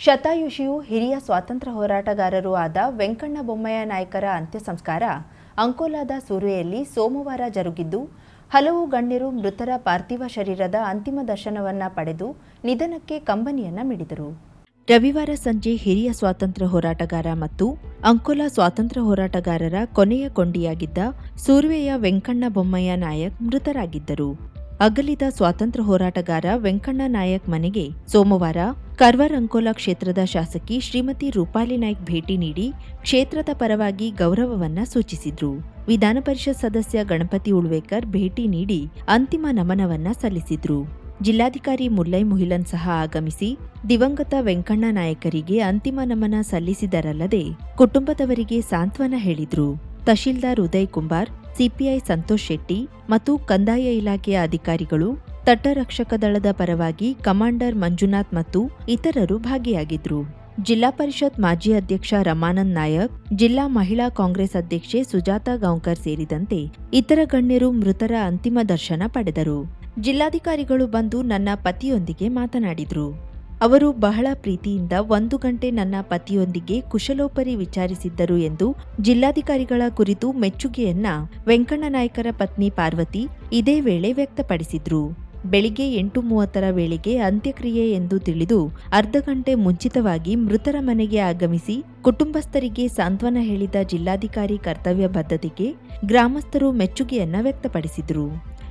ಶತಾಯುಷಿಯು ಹಿರಿಯ ಸ್ವಾತಂತ್ರ್ಯ ಹೋರಾಟಗಾರರೂ ಆದ ವೆಂಕಣ್ಣ ಬೊಮ್ಮಯ್ಯ ನಾಯಕರ ಅಂತ್ಯ ಸಂಸ್ಕಾರ ಅಂಕೋಲಾದ ಸೂರ್ವೆಯಲ್ಲಿ ಸೋಮವಾರ ಜರುಗಿದ್ದು, ಹಲವು ಗಣ್ಯರು ಮೃತರ ಪಾರ್ಥಿವ ಶರೀರದ ಅಂತಿಮ ದರ್ಶನವನ್ನ ಪಡೆದು ನಿಧನಕ್ಕೆ ಕಂಬನಿಯನ್ನ ಮಿಡಿದರು. ರವಿವಾರ ಸಂಜೆ ಹಿರಿಯ ಸ್ವಾತಂತ್ರ್ಯ ಹೋರಾಟಗಾರ ಮತ್ತು ಅಂಕೋಲಾ ಸ್ವಾತಂತ್ರ್ಯ ಹೋರಾಟಗಾರರ ಕೊನೆಯ ಕೊಂಡಿಯಾಗಿದ್ದ ಸೂರ್ವೆಯ ವೆಂಕಣ್ಣ ಬೊಮ್ಮಯ್ಯ ನಾಯಕ್ ಮೃತರಾಗಿದ್ದರು. ಅಗಲಿದ ಸ್ವಾತಂತ್ರ್ಯ ಹೋರಾಟಗಾರ ವೆಂಕಣ್ಣ ನಾಯಕ್ ಮನೆಗೆ ಸೋಮವಾರ ಕರ್ವರ್ ಅಂಕೋಲಾ ಕ್ಷೇತ್ರದ ಶಾಸಕಿ ಶ್ರೀಮತಿ ರೂಪಾಲಿ ನಾಯ್ಕ್ ಭೇಟಿ ನೀಡಿ ಕ್ಷೇತ್ರದ ಪರವಾಗಿ ಗೌರವವನ್ನ ಸೂಚಿಸಿದ್ರು. ವಿಧಾನ ಪರಿಷತ್ ಸದಸ್ಯ ಗಣಪತಿ ಉಳ್ವೇಕರ್ ಭೇಟಿ ನೀಡಿ ಅಂತಿಮ ನಮನವನ್ನ ಸಲ್ಲಿಸಿದ್ರು. ಜಿಲ್ಲಾಧಿಕಾರಿ ಮುಲ್ಲೈ ಮುಹಿಲನ್ ಸಹ ಆಗಮಿಸಿ ದಿವಂಗತ ವೆಂಕಣ್ಣ ನಾಯಕರಿಗೆ ಅಂತಿಮ ನಮನ ಸಲ್ಲಿಸಿದರಲ್ಲದೆ ಕುಟುಂಬದವರಿಗೆ ಸಾಂತ್ವನ ಹೇಳಿದ್ರು. ತಹಶೀಲ್ದಾರ್ ಉದಯ್ ಕುಂಬಾರ್, ಸಿಪಿಐ ಸಂತೋಷ್ ಶೆಟ್ಟಿ ಮತ್ತು ಕಂದಾಯ ಇಲಾಖೆಯ ಅಧಿಕಾರಿಗಳು ತಟರಕ್ಷಕ ದಳದ ಪರವಾಗಿ ಕಮಾಂಡರ್ ಮಂಜುನಾಥ್ ಮತ್ತು ಇತರರು ಭಾಗಿಯಾಗಿದ್ರು. ಜಿಲ್ಲಾ ಪರಿಷತ್ ಮಾಜಿ ಅಧ್ಯಕ್ಷ ರಮಾನಂದ್ ನಾಯಕ್, ಜಿಲ್ಲಾ ಮಹಿಳಾ ಕಾಂಗ್ರೆಸ್ ಅಧ್ಯಕ್ಷೆ ಸುಜಾತಾ ಗಾಂವ್ಕರ್ ಸೇರಿದಂತೆ ಇತರ ಗಣ್ಯರು ಮೃತರ ಅಂತಿಮ ದರ್ಶನ ಪಡೆದರು. ಜಿಲ್ಲಾಧಿಕಾರಿಗಳು ಬಂದು ನನ್ನ ಪತಿಯೊಂದಿಗೆ ಮಾತನಾಡಿದ್ರು. ಅವರು ಬಹಳ ಪ್ರೀತಿಯಿಂದ ಒಂದು ಗಂಟೆ ನನ್ನ ಪತಿಯೊಂದಿಗೆ ಕುಶಲೋಪರಿ ವಿಚಾರಿಸಿದ್ದರು ಎಂದು ಜಿಲ್ಲಾಧಿಕಾರಿಗಳ ಕುರಿತು ಮೆಚ್ಚುಗೆಯನ್ನ ವೆಂಕಣ್ಣ ನಾಯ್ಕರ ಪತ್ನಿ ಪಾರ್ವತಿ ಇದೇ ವೇಳೆ ವ್ಯಕ್ತಪಡಿಸಿದ್ರು. ಬೆಳಿಗ್ಗೆ ಎಂಟು ಮೂವತ್ತರ ವೇಳೆಗೆ ಅಂತ್ಯಕ್ರಿಯೆ ಎಂದು ತಿಳಿದು ಅರ್ಧ ಗಂಟೆ ಮುಂಚಿತವಾಗಿ ಮೃತರ ಮನೆಗೆ ಆಗಮಿಸಿ ಕುಟುಂಬಸ್ಥರಿಗೆ ಸಾಂತ್ವನ ಹೇಳಿದ ಜಿಲ್ಲಾಧಿಕಾರಿ ಕರ್ತವ್ಯ ಬದ್ಧತೆಗೆ ಗ್ರಾಮಸ್ಥರು ಮೆಚ್ಚುಗೆಯನ್ನ ವ್ಯಕ್ತಪಡಿಸಿದರು.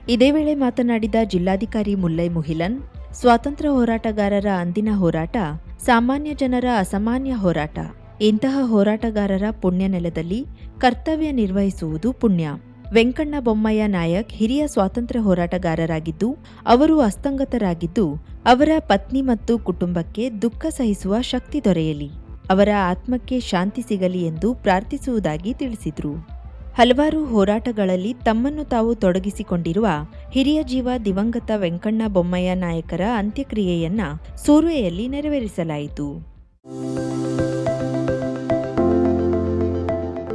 ಇದೇ ವೇಳೆ ಮಾತನಾಡಿದ ಜಿಲ್ಲಾಧಿಕಾರಿ ಮುಲ್ಲೈ ಮುಹಿಲನ್, ಸ್ವಾತಂತ್ರ್ಯ ಹೋರಾಟಗಾರರ ಅಂದಿನ ಹೋರಾಟ ಸಾಮಾನ್ಯ ಜನರ ಅಸಾಮಾನ್ಯ ಹೋರಾಟ. ಇಂತಹ ಹೋರಾಟಗಾರರ ಪುಣ್ಯ ನೆಲದಲ್ಲಿ ಕರ್ತವ್ಯ ನಿರ್ವಹಿಸುವುದು ಪುಣ್ಯ. ವೆಂಕಣ್ಣ ಬೊಮ್ಮಯ್ಯ ನಾಯಕ್ ಹಿರಿಯ ಸ್ವಾತಂತ್ರ್ಯ ಹೋರಾಟಗಾರರಾಗಿದ್ದು, ಅವರು ಅಸ್ತಂಗತರಾಗಿದ್ದು, ಅವರ ಪತ್ನಿ ಮತ್ತು ಕುಟುಂಬಕ್ಕೆ ದುಃಖ ಸಹಿಸುವ ಶಕ್ತಿ ದೊರೆಯಲಿ, ಅವರ ಆತ್ಮಕ್ಕೆ ಶಾಂತಿ ಸಿಗಲಿ ಎಂದು ಪ್ರಾರ್ಥಿಸುವುದಾಗಿ ತಿಳಿಸಿದರು. ಹಲವಾರು ಹೋರಾಟಗಳಲ್ಲಿ ತಮ್ಮನ್ನು ತಾವು ತೊಡಗಿಸಿಕೊಂಡಿರುವ ಹಿರಿಯ ಜೀವ ದಿವಂಗತ ವೆಂಕಣ್ಣ ಬೊಮ್ಮಯ್ಯ ನಾಯಕರ ಅಂತ್ಯಕ್ರಿಯೆಯನ್ನ ಸೂರ್ವೆಯಲ್ಲಿ ನೆರವೇರಿಸಲಾಯಿತು.